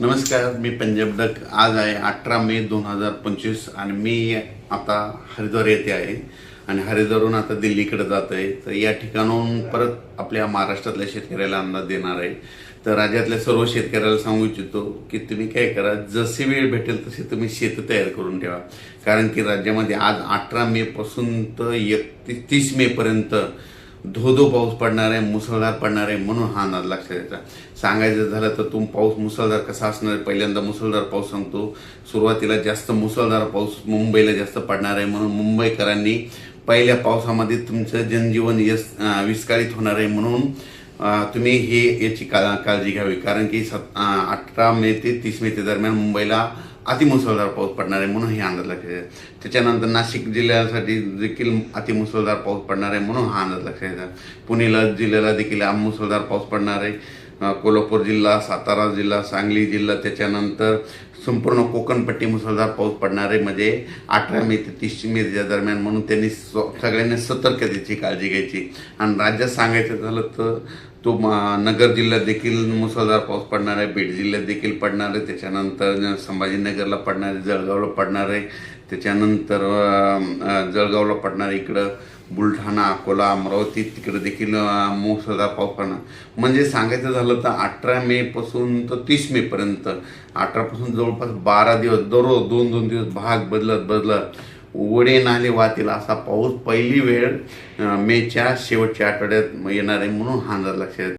नमस्कार मी पंजाब डक. आज आहे अठरा मे दोन हजार पंचवीस आणि मी आता हरिद्वार येथे आहे. आणि हरिद्वारून आता दिल्लीकडे जात आहे. तर या ठिकाणाहून परत आपल्या महाराष्ट्रातल्या शेतकऱ्याला अंदाज देणार आहे. तर राज्यातल्या सर्व शेतकऱ्याला सांगू इच्छितो की तुम्ही काय करा जसे वेळ भेटेल तसे तुम्ही शेत तयार करून ठेवा. कारण की राज्यामध्ये आज अठरा मे पासून तर एकतीस तीस मे धोधो धो धो पाऊस पडणार आहे मुसळधार पडणार आहे म्हणून हा अंदाज लक्षात द्यायचा सांगायचं झालं तर तुम पाऊस मुसळधार कसा असणार आहे? पहिल्यांदा मुसळधार पाऊस सांगतो. सुरुवातीला जास्त मुसळधार पाऊस मुंबईला जास्त पडणार आहे म्हणून मुंबईकरांनी पहिल्या पावसामध्ये तुमचं जनजीवन यस विस्कारित विस्कळीत होणार आहे म्हणून तुम्ही हे याची का काळजी घ्यावी. कारण की सत अठरा मे ते तीस मे ते दरम्यान मुंबईला अतिमुसळधार पाऊस पडणार आहे म्हणून हे अंदाज लक्षात येतात त्याच्यानंतर नाशिक जिल्ह्यासाठी देखील अतिमुसळधार पाऊस पडणार आहे म्हणून हा अंदाज लक्षात येतात पुणेला जिल्ह्याला देखील मुसळधार पाऊस पडणार आहे. कोल्हापूर जिल्हा सातारा जिल्हा सांगली जिल्हा त्याच्यानंतर संपूर्ण कोकणपट्टी मुसळधार पाऊस पडणार आहे. म्हणजे अठरा मे ते तीस मेच्या दरम्यान म्हणून त्यांनी सगळ्यांनी सतर्कतेची काळजी घ्यायची. आणि राज्यात सांगायचं झालं तर तो नगर जिल्ह्यात देखील मुसळधार पाऊस पडणार आहे. बीड जिल्ह्यात देखील पडणार आहे. त्याच्यानंतर संभाजीनगरला पडणार आहे. जळगावला पडणार आहे. त्याच्यानंतर जळगावला पडणार इकडं बुलढाणा अकोला अमरावती तिकडे देखील मुसळधार पाऊस पडणार. म्हणजे सांगायचं झालं तर अठरा मे पासून तर तीस मे पर्यंत जवळपास बारा दिवस दररोज दोन दोन दिवस भाग बदलत बदलत वडे नाले वाहतील असा पाऊस पहिली वेळ मेच्या शेवटच्या आठवड्यात येणार आहे म्हणून हा अंदाज लक्षात